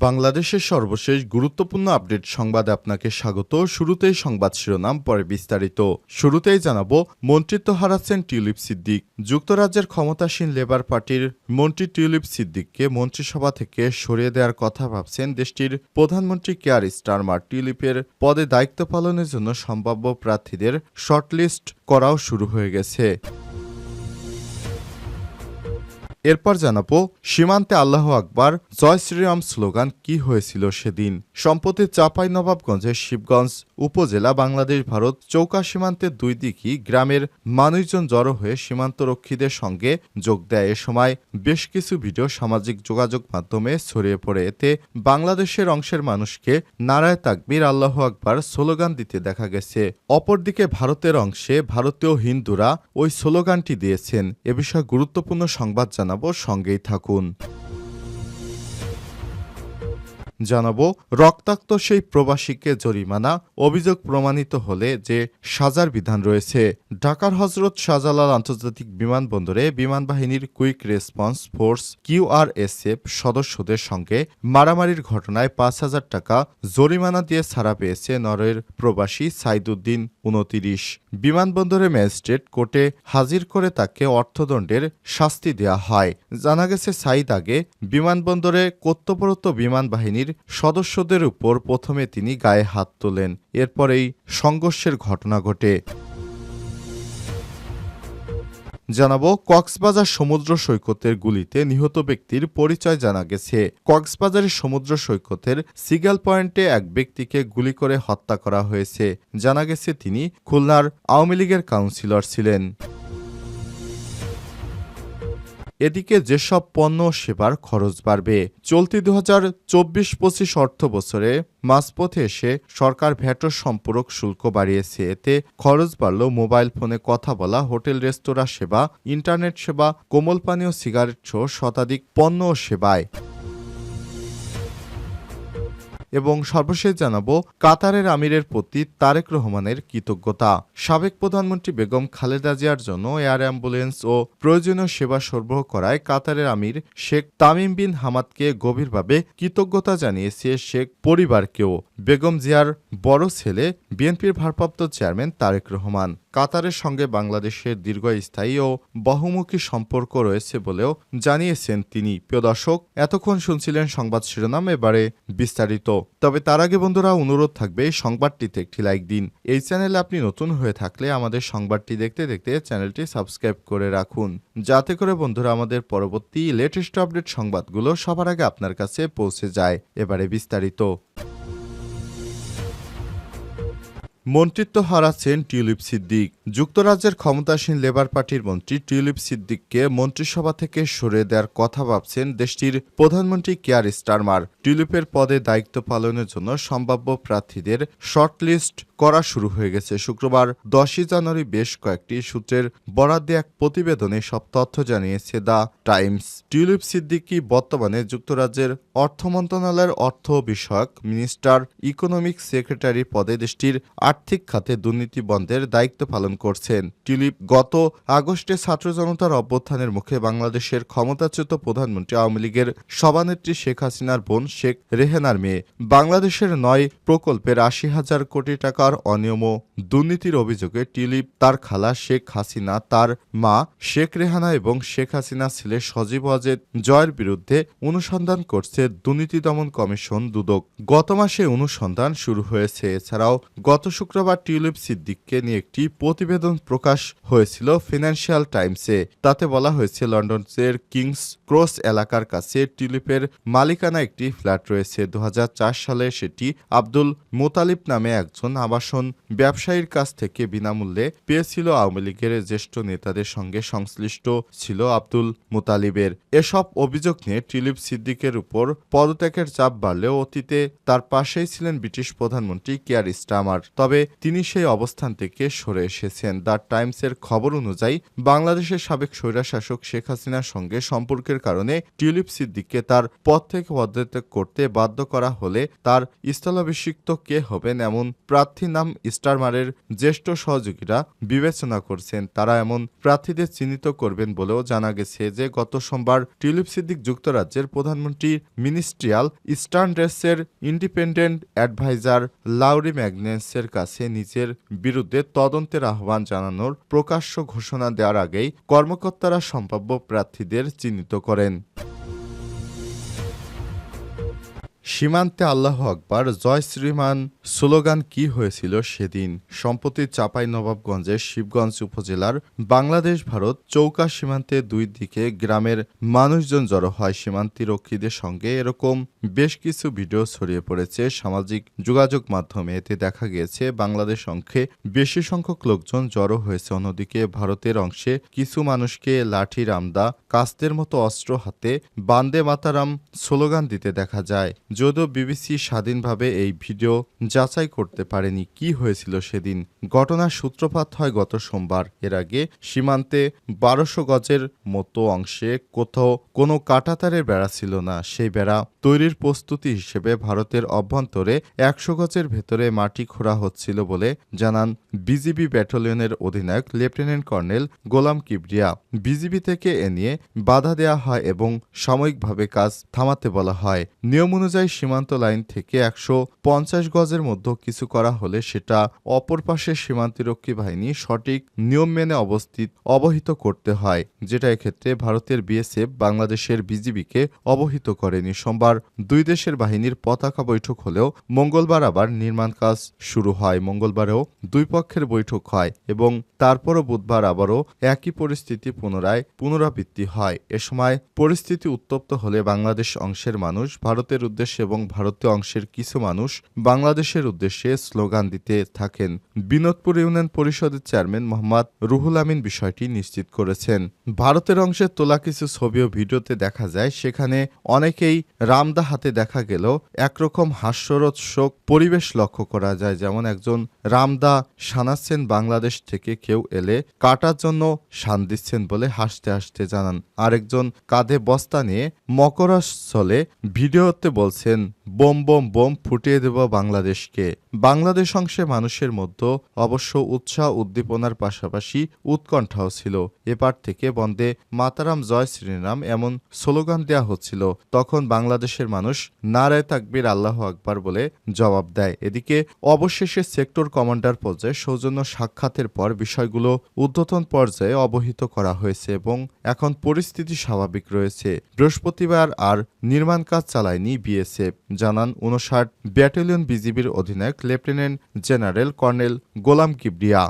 বাংলাদেশের সর্বশেষ গুরুত্বপূর্ণ আপডেট সংবাদে আপনাকে স্বাগত। শুরুতেই সংবাদ শিরোনাম, পরে বিস্তারিত। শুরুতেই জানাব, মন্ত্রিত্ব হারাচ্ছেন টিউলিপ সিদ্দিক। যুক্তরাজ্যের ক্ষমতাসীন লেবার পার্টির মন্ত্রী টিউলিপ সিদ্দিককে মন্ত্রিসভা থেকে সরিয়ে দেওয়ার কথা ভাবছেন দেশটির প্রধানমন্ত্রী কেয়ার স্টারমার। টিউলিপের পদে দায়িত্ব পালনের জন্য সম্ভাব্য প্রার্থীদের শর্টলিস্ট করাও শুরু হয়ে গেছে। এরপর জানাব, সীমান্তে আল্লাহ আকবার জয় শ্রীরাম স্লোগান কি হয়েছিল সেদিন? সম্প্রতি চাপাই নবাবগঞ্জের শিবগঞ্জ উপজেলা বাংলাদেশ ভারত চৌকা সীমান্তের দুই দিকই গ্রামের মানুষজন জড়ো হয়ে সীমান্তরক্ষীদের সঙ্গে যোগ দেয়। এ সময় বেশ কিছু ভিডিও সামাজিক যোগাযোগ মাধ্যমে ছড়িয়ে পড়ে। এতে বাংলাদেশের অংশের মানুষকে নারায় তাকবির আল্লাহ আকবার স্লোগান দিতে দেখা গেছে। অপরদিকে ভারতের অংশে ভারতীয় হিন্দুরা ওই স্লোগানটি দিয়েছেন। এ বিষয়ে গুরুত্বপূর্ণ সংবাদ জানাব সঙ্গেই থাকুন। জানাব, রক্তাক্ত সেই প্রবাসীকে জরিমানা, অভিযোগ প্রমাণিত হলে যে সাজার বিধান রয়েছে। ঢাকার হজরত শাহজালাল আন্তর্জাতিক বিমানবন্দরে বিমান বাহিনীর কুইক রেসপন্স ফোর্স কিউআরএসএফ সদস্যদের সঙ্গে মারামারির ঘটনায় পাঁচ হাজার টাকা জরিমানা দিয়ে ছাড়া পেয়েছে নরওয়ের প্রবাসী সাইদুদ্দিন উনতিরিশ বিমানবন্দরে ম্যাজিস্ট্রেট কোর্টে হাজির করে তাকে অর্থদণ্ডের শাস্তি দেয়া হয়। জানা গেছে, সাইদ আগে বিমানবন্দরে কর্তব্যরত বিমান বাহিনীর সদস্যদের উপর প্রথমে তিনি গায়ে হাত তোলেন, এরপরেই সংঘর্ষের ঘটনা ঘটে। জানাব, কক্সবাজার সমুদ্র সৈকতের গুলিতে নিহত ব্যক্তির পরিচয় জানা গেছে। কক্সবাজারের সমুদ্র সৈকতের সিগাল পয়েন্টে এক ব্যক্তিকে গুলি করে হত্যা করা হয়েছে। জানা গেছে, তিনি খুলনার আওয়ামী লীগের কাউন্সিলর ছিলেন। এদিকে যেসব পণ্য সেবার খরচ বাড়বে, চলতি দু হাজার চব্বিশ পঁচিশ অর্থ বছরে মাঝপথে এসে সরকার ভ্যাটো সম্পূরক শুল্ক বাড়িয়েছে। এতে খরচ বাড়ল মোবাইল ফোনে কথা বলা, হোটেল, রেস্তোরাঁ সেবা, ইন্টারনেট সেবা, কোমল পানীয় সিগারেট সহ শতাধিক পণ্য সেবায়। এবং সর্বশেষ জানাব কাতারের আমিরের প্রতি তারেক রহমানের কৃতজ্ঞতা। সাবেক প্রধানমন্ত্রী বেগম খালেদা জিয়ার জন্য এয়ার অ্যাম্বুলেন্স ও প্রয়োজনীয় সেবা সরবরাহ করায় কাতারের আমির শেখ তামিম বিন হামাদকে গভীরভাবে কৃতজ্ঞতা জানিয়েছে শেখ পরিবারকেও। বেগম জিয়ার বড় ছেলে, বিএনপির ভারপ্রাপ্ত চেয়ারম্যান তারেক রহমান। কাতারের সঙ্গে বাংলাদেশের দীর্ঘস্থায়ী ও বহুমুখী সম্পর্ক রয়েছে বলেও জানিয়েছেন তিনি। প্রিয় দর্শক, এতক্ষণ শুনছিলেন সংবাদ শিরোনাম, এবারে বিস্তারিত। তবে তার আগে বন্ধুরা, অনুরোধ থাকবে এই সংবাদটিতে একটি লাইক দিন। এই চ্যানেলে আপনি নতুন হয়ে থাকলে আমাদের সংবাদটি দেখতে দেখতে চ্যানেলটি সাবস্ক্রাইব করে রাখুন। যাতে করে বন্ধুরা, আমাদের পরবর্তী লেটেস্ট আপডেট সংবাদগুলো সবার আগে আপনার কাছে পৌঁছে যায়। এবারে বিস্তারিত। মন্ত্রিত্ব হারাচ্ছেন টিউলিপ সিদ্দিক। যুক্তরাজ্যের ক্ষমতাসীন লেবার পার্টির মন্ত্রী টিউলিপ সিদ্দিককে মন্ত্রিসভা থেকে সরে দেওয়ার কথা ভাবছেন দেশটির প্রধানমন্ত্রী কেয়ার স্টারমার। টিউলিপের পদে দায়িত্ব পালনের জন্য সম্ভাব্য প্রার্থীদের শর্টলিস্ট করা শুরু হয়ে গেছে। শুক্রবার দশই জানুয়ারি বেশ কয়েকটি সূত্রের বরাদ্দে এক প্রতিবেদনে সব তথ্য জানিয়েছে দ্য টাইমস। টিউলিপ সিদ্দিকি বর্তমানে যুক্তরাজ্যের অর্থ মন্ত্রণালয়ের অর্থ বিষয়ক মিনিস্টার ইকোনমিক সেক্রেটারি পদে দেশটির আর্থিক খাতে দুর্নীতি বন্ধের দায়িত্ব পালন করছেন। টিউলিপ গত আগস্টে ছাত্র জনতার অভ্যুত্থানের মুখে বাংলাদেশের ক্ষমতাচ্যুত প্রধানমন্ত্রী আওয়ামী লীগের সভানেত্রী শেখ হাসিনার বোন শেখ রেহেনার মেয়ে। বাংলাদেশের নয় প্রকল্পের আশি হাজার কোটি টাকার অনিয়ম ও দুর্নীতির অভিযোগে টিউলিপ তার খালা শেখ হাসিনা, তার মা শেখ রেহানা এবং শেখ হাসিনা ছেলে সজীব ওয়াজেদ জয়ের বিরুদ্ধে অনুসন্ধান করছে দুর্নীতি দমন কমিশন দুদক। গত মাসে অনুসন্ধান শুরু হয়েছে। এছাড়াও গত শুক্রবার টিউলিপ সিদ্দিককে নিয়ে একটি প্রতিবেদন প্রকাশ হয়েছিল ফিনান্সিয়াল টাইমসে। তাতে বলা হয়েছে, লন্ডনের কিংস ক্রস এলাকার কাছে টিউলিপের মালিকানা একটি ফ্ল্যাট রয়েছে। দু হাজার চার সালে সেটি আব্দুল মোতালিব নামে একজন আবাসন ব্যবসায়ীর কাছ থেকে বিনামূল্যে পেয়েছিল আওয়ামী লীগের জ্যেষ্ঠ নেতাদের সঙ্গে সংশ্লিষ্ট ছিল আব্দুল মোতালিবের। এসব অভিযোগ নিয়ে টিউলিপ সিদ্দিকের উপর পদত্যাগের চাপ বাড়লেও অতীতে তার পাশেই ছিলেন ব্রিটিশ প্রধানমন্ত্রী কেয়ার স্টামার। তবে তিনি সেই অবস্থান থেকে সরে এসেছেন। দ্য টাইমসের খবর অনুযায়ী বাংলাদেশের সাবেক স্বৈরাশাসক শেখ হাসিনার সঙ্গে সম্পর্কের কারণে টিউলিপ সিদ্দিককে তার পদ থেকে পদত্যাগ করতে বাধ্য করা হলে তার স্থলাভিষিক্ত কে হবেন এমন প্রার্থী প্রার্থীর নাম স্টারমারের জ্যেষ্ঠ সহযোগীরা বিবেচনা করছেন। তারা এমন প্রার্থীদের চিহ্নিত করবেন বলেও জানা গেছে যে, গত সোমবার টিউলিপ সিদ্দিক যুক্তরাজ্যের প্রধানমন্ত্রী মিনিস্ট্রিয়াল স্টার্নড্রেসের ইন্ডিপেন্ডেন্ট অ্যাডভাইজার লাউরি ম্যাগনেন্সের কাছে নিজের বিরুদ্ধে তদন্তের আহ্বান জানানোর প্রকাশ্য ঘোষণা দেওয়ার আগেই কর্মকর্তারা সম্ভাব্য প্রার্থীদের চিহ্নিত করেন। সীমান্তে আল্লাহ আকবার জয় শ্রীমান স্লোগান কি হয়েছিল সেদিন? সম্প্রতি চাপাই নবাবগঞ্জের শিবগঞ্জ উপজেলার বাংলাদেশ ভারত চৌকা সীমান্তে দুই দিকে গ্রামের মানুষজন জড়ো হয় সীমান্তি রক্ষীদের সঙ্গে। এরকম বেশ কিছু ভিডিও ছড়িয়ে পড়েছে সামাজিক যোগাযোগ মাধ্যমে। এতে দেখা গিয়েছে, বাংলাদেশ অংশে বেশি সংখ্যক লোকজন জড়ো হয়েছে। অন্যদিকে ভারতের অংশে কিছু মানুষকে লাঠি রামদা কাস্তের মতো অস্ত্র হাতে বান্দে মাতারাম স্লোগান দিতে দেখা যায়। যদিও বিবিসি স্বাধীনভাবে এই ভিডিও যাচাই করতে পারেনি কি হয়েছিল সেদিন, ঘটনার সূত্রপাত হয় গত সোমবার। এর আগে সীমান্তে বারোশো গজের মতো অংশে কোথাও কোনো কাটাতারের বেড়া ছিল না। সেই বেড়া তৈরির প্রস্তুতি হিসেবে ভারতের অভ্যন্তরে একশো গজের ভেতরে মাটি খোঁড়া হচ্ছিল বলে জানান বিজিবি ব্যাটালিয়নের অধিনায়ক lieutenant colonel Golam Kibria. BGB থেকে এ নিয়ে বাধা দেওয়া হয় এবং সাময়িকভাবে কাজ থামাতে বলা হয়। নিয়ম অনুযায়ী সীমান্ত লাইন থেকে একশো পঞ্চাশ গজের মধ্যে কিছু করা হলে সেটা অপর পাশের সীমান্তরক্ষী বাহিনী সঠিক নিয়ম মেনে অবস্থিত, অবহিত করতে হয়, যেটা এক্ষেত্রে ভারতের বিএসএফ বাংলাদেশের বিজিবিকে অবহিত করেনি। সোমবার দুই দেশের বাহিনীর পতাকা বৈঠক হলেও মঙ্গলবার আবার নির্মাণ কাজ শুরু হয়। মঙ্গলবারেও দুই পক্ষের বৈঠক হয় এবং তারপরও বুধবার আবারও একই পরিস্থিতি পুনরায় পুনরাবৃত্তি হয়। এ সময় পরিস্থিতি উত্তপ্ত হলে বাংলাদেশ অংশের মানুষ ভারতের উদ্দেশ্যে এবং ভারতীয় অংশের কিছু মানুষ বাংলাদেশের উদ্দেশ্যে স্লোগান দিতে থাকেন। বিনোদপুর ইউনিয়ন পরিষদের চেয়ারম্যান মোহাম্মদ রুহুল আমিন বিষয়টি নিশ্চিত করেছেন। ভারতের অংশে তোলা কিছু ছবি ও ভিডিওতে দেখা যায়, সেখানে অনেকেই রামদা হাতে দেখা গেল। একরকম হাস্যরোৎসক পরিবেশ লক্ষ্য করা যায়, যেমন একজন রামদা শানাচ্ছেন বাংলাদেশ থেকে কেউ এলে কাটার জন্য শান দিচ্ছেন বলে হাসতে হাসতে জানান। আরেকজন কাঁধে বস্তা নিয়ে মকরস্থলে ভিডিওতে বলছেন, বোম বোম বোম ফুটিয়ে দেব বাংলাদেশকে। বাংলাদেশ অংশে মানুষের মধ্যে অবশ্য উৎসাহ উদ্দীপনার পাশাপাশি উৎকণ্ঠাও ছিল। এপার থেকে বন্দে মাতারাম, জয় শ্রীরাম এমন স্লোগান দেয়া হচ্ছিল। তখন বাংলাদেশের মানুষ নারায় তাকবির, আল্লাহ আকবার বলে জবাব দেয়। এদিকে অবশেষে সেক্টর কমান্ডার পর্যায়ে সৌজন্য সাক্ষাতের পর বিষয়গুলো ঊর্ধ্বতন পর্যায়ে অবহিত করা হয়েছে এবং এখন পরিস্থিতি স্বাভাবিক রয়েছে। বৃহস্পতিবার আর নির্মাণ কাজ চালায়নি বিএসএফ জানান, উনষাট ব্যাটালিয়ন বিজিবির অধিনায়ক lieutenant general colonel Golam Kibria.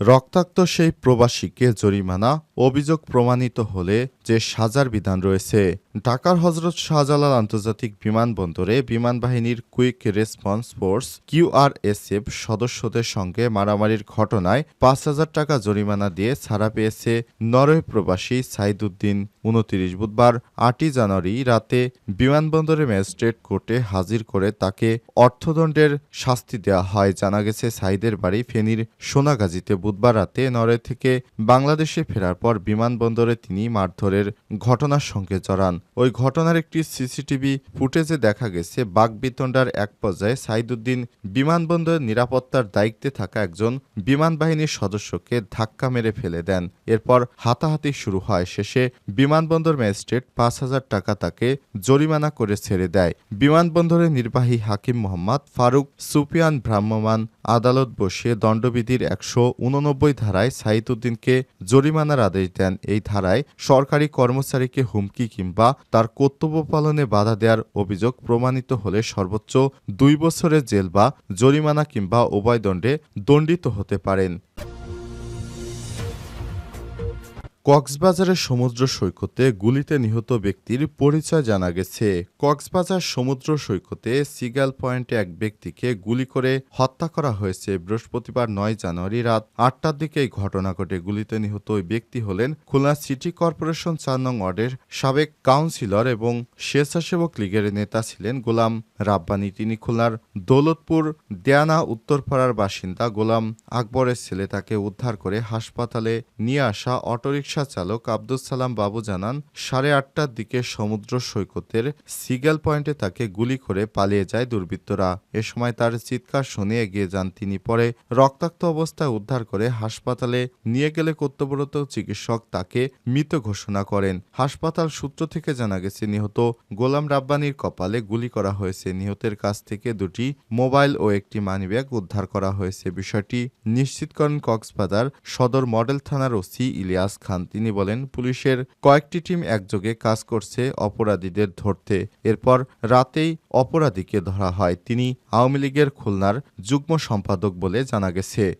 রক্তাক্ত সেই প্রবাসীকে জরিমানা, অভিযোগ প্রমাণিত হলে যে সাজার বিধান রয়েছে। ঢাকার হজরত শাহজালাল আন্তর্জাতিক বিমানবন্দরে বিমান বাহিনীর কুইক রেসপন্স ফোর্স কিউআরএসএফ সদস্যদের সঙ্গে মারামারির ঘটনায় পাঁচ হাজার টাকা জরিমানা দিয়ে ছাড়া পেয়েছে নরওয়ে প্রবাসী সাইদুদ্দিন। উনতিরিশ বুধবার আটই জানুয়ারি রাতে বিমানবন্দরে ম্যাজিস্ট্রেট কোর্টে হাজির করে তাকে অর্থদণ্ডের শাস্তি দেওয়া হয়। জানা গেছে, সাইদের বাড়ি ফেনীর সোনাগাজীতে বুধবার রাতে নরওয়ে থেকে বাংলাদেশে ফেরার পর বিমানবন্দরে তিনি মারধরের ঘটনার সঙ্গে জড়ান। ওই ঘটনার একটি সিসিটিভি ফুটেজে দেখা গেছে, বাগবিতণ্ডার এক পর্যায়ে সাইদুদ্দিন বিমানবন্দরের নিরাপত্তার দায়িত্বে থাকা একজন বিমান বাহিনীর সদস্যকে ধাক্কা মেরে ফেলে দেন। এরপর হাতাহাতি শুরু হয়। শেষে বিমানবন্দর ম্যাজিস্ট্রেট পাঁচ হাজার টাকা তাকে জরিমানা করে ছেড়ে দেয়। বিমানবন্দরের নির্বাহী হাকিম মোহাম্মদ ফারুক সুপিয়ান ভ্রাম্যমাণ আদালত বসিয়ে দণ্ডবিধির একশো উননব্বই ধারায় সাইদুদ্দিনকে জরিমানার আদেশ দেন। এই ধারায় সরকারি কর্মচারীকে হুমকি কিংবা তার কর্তব্য পালনে বাধা দেওয়ার অভিযোগ প্রমাণিত হলে সর্বোচ্চ দুই বছরের জেল বা জরিমানা কিংবা উভয় দণ্ডে দণ্ডিত হতে পারেন। কক্সবাজারের সমুদ্র সৈকতে গুলিতে নিহত ব্যক্তির পরিচয় জানা গেছে। কক্সবাজার সমুদ্র সৈকতে সিগাল পয়েন্টে এক ব্যক্তিকে গুলি করে হত্যা করা হয়েছে। বৃহস্পতিবার নয় জানুয়ারি রাত আটটার দিকে এই ঘটনা ঘটে। গুলিতে নিহত ওই ব্যক্তি হলেন খুলনা সিটি কর্পোরেশন চার নং ওয়ার্ডের সাবেক কাউন্সিলর এবং স্বেচ্ছাসেবক লীগের নেতা ছিলেন গোলাম রাব্বানি। তিনি খুলনার দৌলতপুর, দেয়ানা, উত্তরপাড়ার বাসিন্দা গোলাম আকবরের ছেলে তাকে উদ্ধার করে হাসপাতালে নিয়ে আসা অটোরিকশা রিকশা চালক আব্দুল সালাম বাবু জানান, সাড়ে আটটার দিকে সমুদ্র সৈকতের সিগেল পয়েন্টে তাকে গুলি করে পালিয়ে যায় দুর্বৃত্তরা। এ সময় তার চিৎকার শুনে এগিয়ে যান তিনি। পরে রক্তাক্ত অবস্থায় উদ্ধার করে হাসপাতালে নিয়ে গেলে কর্তব্যরত চিকিৎসক তাকে মৃত ঘোষণা করেন। হাসপাতাল সূত্র থেকে জানা গেছে, নিহত গোলাম রাব্বানির কপালে গুলি করা হয়েছে। নিহতের কাছ থেকে দুটি মোবাইল ও একটি মানিব্যাগ উদ্ধার করা হয়েছে। বিষয়টি নিশ্চিত করেন কক্সবাজার সদর মডেল থানার ওসি ইলিয়াস খান তিনি বলেন, পুলিশের কয়েকটি টিম একযোগে কাজ করছে অপরাধীদের ধরতে। এরপর রাতেই অপরাধীকে ধরা হয়। তিনি আওয়ামী লীগের খুলনার যুগ্ম সম্পাদক বলে জানা গেছে।